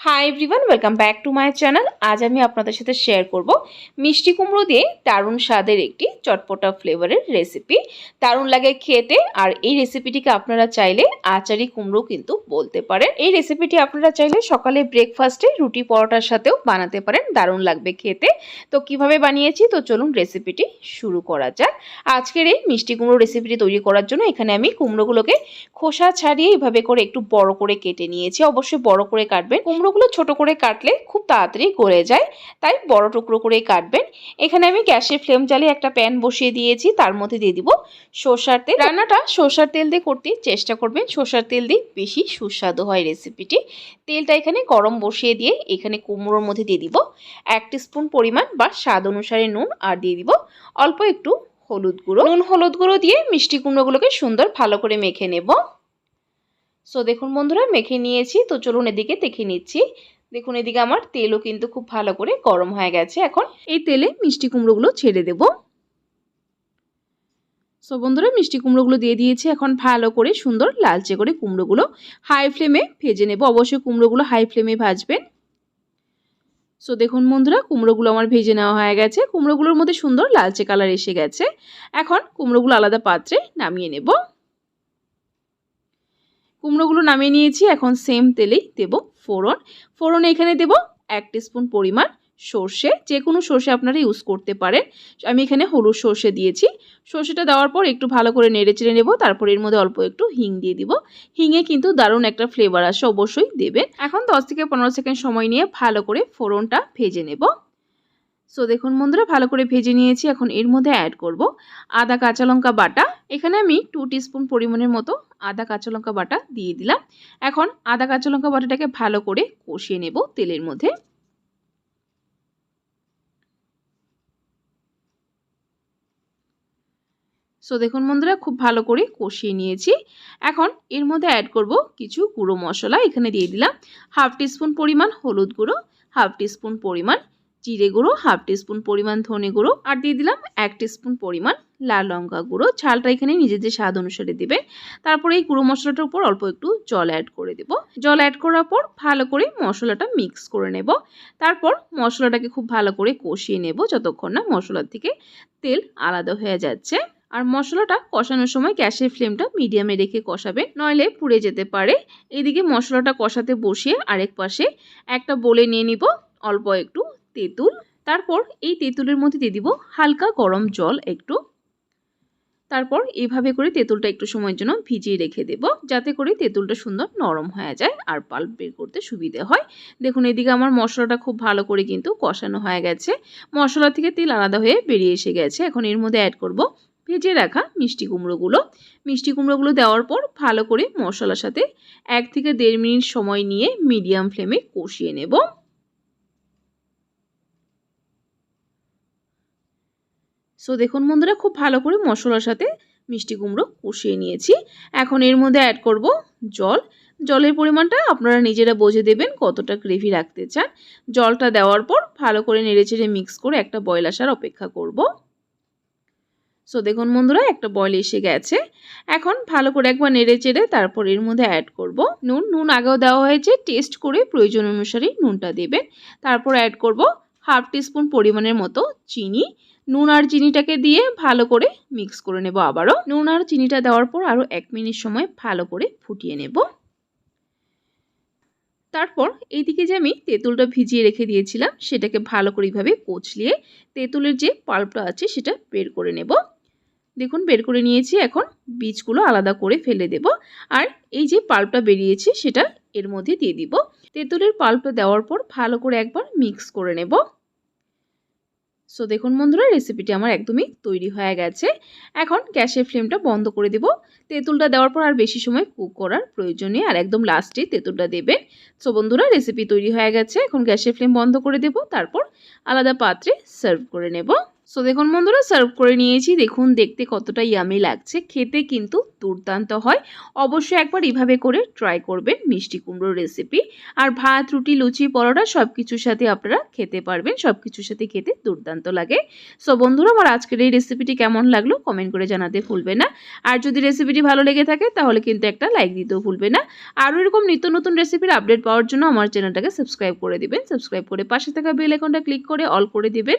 Hi everyone welcome back to my channel আজ আমি আপনাদের সাথে শেয়ার করব মিষ্টি কুমড়ো দিয়ে দারুণ স্বাদের একটি চটপটা ফ্লেভারের রেসিপি দারুণ লাগে খেতে আর এই রেসিপিটিকে আপনারা চাইলে আচারি কুমড়ো কিন্তু বলতে পারেন। এই রেসিপিটি আপনারা চাইলে সকালে ব্রেকফাস্টে রুটি পরোটার সাথেও বানাতে পারেন। দারুণ লাগবে খেতে। তো কীভাবে বানিয়েছি? তো চলুন রেসিপিটি শুরু করা যাক। আজকের এই মিষ্টি কুমড়ো রেসিপিটি তৈরি করার জন্য এখানে আমি কুমড়োগুলোকে খোসা ছাড়িয়ে এভাবে করে একটু বড় করে কেটে নিয়েছি। অবশ্যই বড় করে কাটবেন। কুমড়োগুলো ছোট করে কাটলে খুব তাড়াতাড়ি গলে যায়। তাই বড় টুকরো করে কাটবেন। এখানে আমি গ্যাসের ফ্লেম জ্বালিয়ে একটা প্যান বসিয়ে দিয়েছি, তার মধ্যে দিয়ে দিব সর্ষার তেল। রান্নাটা সর্ষার তেল দিয়ে করতে চেষ্টা করবেন। সর্ষার তেল দিয়ে বেশি সুস্বাদু হয় রেসিপিটি। তেলটা এখানে গরম বসিয়ে দিয়ে এখানে কুমড়োর মধ্যে দিয়ে দিব। এক স্পুন পরিমাণ বা স্বাদ অনুসারে নুন আর দিয়ে দিব। অল্প একটু হলুদ গুঁড়ো। নুন হলুদ গুঁড়ো দিয়ে মিষ্টি কুমড়োগুলোকে সুন্দর ভালো করে মেখে নেব। সো দেখুন বন্ধুরা, মেখে নিয়েছি। তো চলুন এদিকে দেখে নিচ্ছি। দেখুন এদিকে আমার তেলও কিন্তু খুব ভালো করে গরম হয়ে গেছে এখন। এই তেলে মিষ্টি কুমড়োগুলো ছেড়ে দেব। সো বন্ধুরা, মিষ্টি কুমড়োগুলো দিয়ে দিয়েছি এখন ভালো করে সুন্দর লালচে করে কুমড়োগুলো। হাই ফ্লেমে ভেজে নেব। অবশ্যই কুমড়োগুলো হাই ফ্লেমে ভাজবেন। সো দেখুন বন্ধুরা, কুমড়োগুলো আমার ভেজে নেওয়া হয়ে গেছে। কুমড়োগুলোর মধ্যে সুন্দর লালচে কালার এসে গেছে। এখন কুমড়োগুলো আলাদা পাত্রে নামিয়ে নেব। কুমড়োগুলো নামিয়ে নিয়েছি, এখন সেম তেলেই দেব ফোড়ন। ফোড়ন এখানে দেব এক স্পুন পরিমাণ সর্ষে যে কোনো সর্ষে আপনারা ইউজ করতে পারেন। আমি এখানে হলুদ সর্ষে দিয়েছি। সর্ষেটা দেওয়ার পর একটু ভালো করে নেড়ে চেড়ে নেব, তারপর এর মধ্যে অল্প একটু হিং দিয়ে দিব। হিঙে কিন্তু দারুণ একটা ফ্লেভার আসে, অবশ্যই দেবেন। এখন দশ থেকে পনেরো সেকেন্ড সময় নিয়ে ভালো করে ফোড়নটা ভেজে নেব। সো দেখুন বন্ধুরা, ভালো করে ভেজে নিয়েছি। এখন এর মধ্যে অ্যাড করব আদা, কাঁচা লঙ্কা বাটা। এখানে আমি টু স্পুন পরিমাণের মতো আদা, কাঁচা লঙ্কা বাটা দিয়ে দিলাম। এখন আদা, কাঁচা লঙ্কা বাটাটাকে ভালো করে কষিয়ে নেব তেলের মধ্যে। সো দেখুন বন্ধুরা, খুব ভালো করে কষিয়ে নিয়েছি। এখন এর মধ্যে অ্যাড করব কিছু গুঁড়ো মশলা। এখানে দিয়ে দিলাম হাফ টিস্পুন পরিমাণ হলুদ গুঁড়ো হাফ টিস্পুন পরিমাণ জিরে গুঁড়ো, হাফ টিস্পুন পরিমাণ ধনে গুঁড়ো আর দিয়ে দিলাম এক টিস্পুন পরিমাণ লাল লঙ্কা গুঁড়ো। ঝালটা এখানে নিজেদের স্বাদ অনুসারে দেবে। তারপরে এই গুঁড়ো মশলাটার উপর অল্প একটু জল অ্যাড করে দেব। জল অ্যাড করার পর ভালো করে মশলাটা মিক্স করে নেব। তারপর মশলাটাকে খুব ভালো করে কষিয়ে নেব যতক্ষণ না মশলার থেকে তেল আলাদা হয়ে যাচ্ছে। আর মশলাটা কষানোর সময় গ্যাসের ফ্লেমটা মিডিয়ামে রেখে কষাবে। নইলে পুড়ে যেতে পারে। এদিকে মশলাটা কষাতে বসিয়ে আরেক পাশে একটা বলে নিয়ে নিব। অল্প একটু তেঁতুল। তারপর এই তেঁতুলের মধ্যে দিয়ে দিব হালকা গরম জল একটু। তারপর এইভাবে করে তেঁতুলটা একটু সময়ের জন্য ভিজিয়ে রেখে দেব, যাতে করে তেঁতুলটা সুন্দর নরম হয়ে যায় আর পাল্প বের করতে সুবিধে হয়। দেখুন, এদিকে আমার মশলাটা খুব ভালো করে কিন্তু কষানো হয়ে গেছে। মশলা থেকে তেল আলাদা হয়ে বেরিয়ে এসে গেছে। এখন এর মধ্যে অ্যাড করব ভেজে রাখা মিষ্টি কুমড়োগুলো। মিষ্টি কুমড়োগুলো দেওয়ার পর ভালো করে মশলার সাথে এক থেকে দেড় মিনিট সময় নিয়ে মিডিয়াম ফ্লেমে কষিয়ে নেব। সো দেখুন বন্ধুরা, খুব ভালো করে মশলার সাথে মিষ্টি কুমড়ো কষিয়ে নিয়েছি। এখন এর মধ্যে অ্যাড করব জল। জলের পরিমাণটা আপনারা নিজেরা বুঝে দেবেন কতটা গ্রেভি রাখতে চান। জলটা দেওয়ার পর ভালো করে নেড়েচেড়ে মিক্স করে একটা বয়ল আসার অপেক্ষা করব। সো দেখুন বন্ধুরা, একটা বয়ল এসে গেছে। এখন ভালো করে একবার নেড়ে চেড়ে তারপর এর মধ্যে অ্যাড করব নুন। নুন আগেও দেওয়া হয়েছে টেস্ট করে প্রয়োজন অনুসারে নুনটা দেবেন। তারপর অ্যাড করব হাফ টিস্পুন পরিমাণের মতো চিনি। নুন আর চিনিটাকে দিয়ে ভালো করে মিক্স করে নেব আবারও। নুন আর চিনিটা দেওয়ার পর আরও এক মিনিট সময় ভালো করে ফুটিয়ে নেব। তারপর এইদিকে যে আমি তেঁতুলটা ভিজিয়ে রেখে দিয়েছিলাম, সেটাকে ভালো করে এইভাবে কোচলিয়ে তেঁতুলের যে পাল্পটা আছে সেটা বের করে নেব। দেখুন, বের করে নিয়েছি, এখন বীজগুলো আলাদা করে ফেলে দেব। আর এই যে পাল্পটা বেরিয়েছে, সেটা এর মধ্যে দিয়ে দিব। তেঁতুলের পাল্পটা দেওয়ার পর ভালো করে একবার মিক্স করে নেব। সো দেখুন বন্ধুরা রেসিপিটি আমার একদমই তৈরি হয়ে গেছে। এখন গ্যাসের ফ্লেমটা বন্ধ করে দেব। তেঁতুলটা দেওয়ার পর আর বেশি সময় কুক করার প্রয়োজন নেই, আর একদম লাস্টে তেঁতুলটা দেবে সো বন্ধুরা রেসিপি তৈরি হয়ে গেছে। এখন গ্যাসের ফ্লেম বন্ধ করে দেব, তারপর আলাদা পাত্রে সার্ভ করে নেব। সো দেখুন বন্ধুরা সার্ভ করে নিয়েছি। দেখুন, দেখতে কতটা ইয়ামি লাগছে। খেতে কিন্তু দুর্দান্ত হয়। অবশ্যই একবার এভাবে করে ট্রাই করবেন মিষ্টি কুমড়োর রেসিপি আর ভাত, রুটি, লুচি, পরোটা সব কিছুর সাথে আপনারা খেতে পারবেন। সব কিছুর সাথে খেতে দুর্দান্ত লাগে। সো বন্ধুরা, আমার আজকের এই রেসিপিটি কেমন লাগল কমেন্ট করে জানাতে ভুলবে না। আর যদি রেসিপিটি ভালো লেগে থাকে, তাহলে কিন্তু একটা লাইক দিতেও ভুলবে না। আরও এরকম নিত্য নতুন রেসিপির আপডেট পাওয়ার জন্য আমার চ্যানেলটাকে সাবস্ক্রাইব করে দিবেন। সাবস্ক্রাইব করে পাশে থাকা বেল আইকনটা ক্লিক করে অল করে দিবেন।